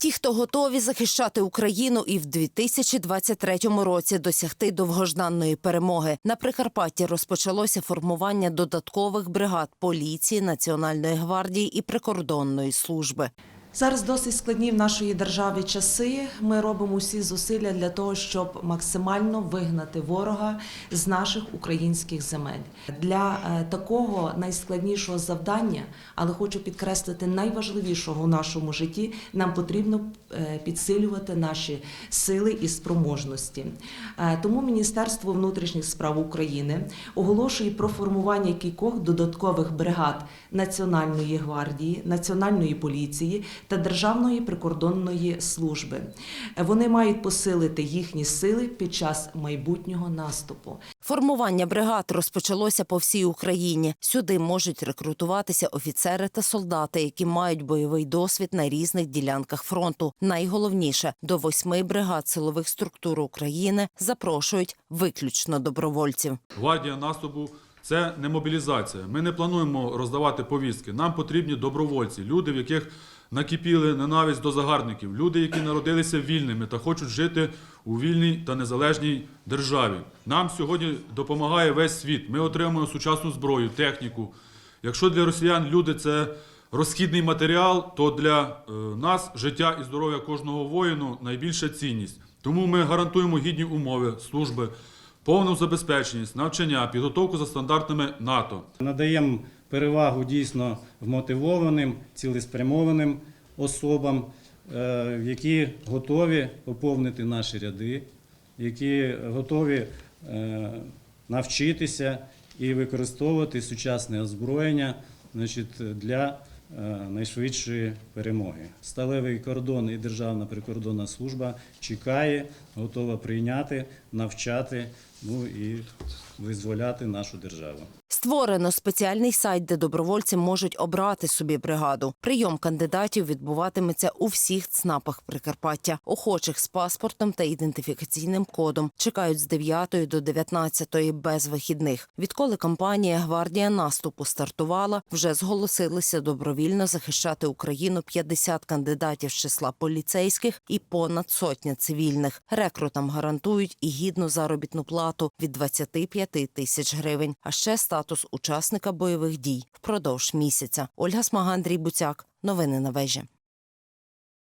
Ті, хто готові захищати Україну і в 2023 році досягти довгожданої перемоги. На Прикарпатті розпочалося формування додаткових бригад поліції, Національної гвардії і прикордонної служби. Зараз досить складні в нашої державі часи. Ми робимо всі зусилля для того, щоб максимально вигнати ворога з наших українських земель. Для е, такого найскладнішого завдання, але хочу підкреслити найважливішого в нашому житті, нам потрібно е, підсилювати наші сили і спроможності. Е, Тому Міністерство внутрішніх справ України оголошує про формування кількох додаткових бригад Національної гвардії, Національної поліції та Державної прикордонної служби. Вони мають посилити їхні сили під час майбутнього наступу. Формування бригад розпочалося по всій Україні. Сюди можуть рекрутуватися офіцери та солдати, які мають бойовий досвід на різних ділянках фронту. Найголовніше до восьми бригад силових структур України запрошують виключно добровольців. Гвардія наступу це не мобілізація. Ми не плануємо роздавати повістки. Нам потрібні добровольці, люди, в яких накипіли ненависть до загарбників, люди, які народилися вільними та хочуть жити у вільній та незалежній державі. Нам сьогодні допомагає весь світ. Ми отримуємо сучасну зброю, техніку. Якщо для росіян люди це розхідний матеріал, то для е, нас життя і здоров'я кожного воїну найбільша цінність. Тому ми гарантуємо гідні умови служби, повну забезпеченість, навчання, підготовку за стандартами НАТО. Надаємо перевагу дійсно вмотивованим, цілеспрямованим особам, е, які готові поповнити наші ряди, які готові е, навчитися і використовувати сучасне озброєння значить, для найшвидшої перемоги. Сталевий кордон і Державна прикордонна служба чекає, готова прийняти, навчати, ну і визволяти нашу державу. Створено спеціальний сайт, де добровольці можуть обрати собі бригаду. Прийом кандидатів відбуватиметься у всіх ЦНАПах Прикарпаття. Охочих з паспортом та ідентифікаційним кодом чекають з 9 до 19 без вихідних. Відколи кампанія Гвардія наступу стартувала, вже зголосилися добровільно захищати Україну 50 кандидатів з числа поліцейських і понад сотня цивільних. Рекрутам гарантують і гідну заробітну плату від 25 тисяч гривень, а ще статус учасника бойових дій впродовж місяця. Ольга Смага, Андрій Буцяк. Новини на вежі.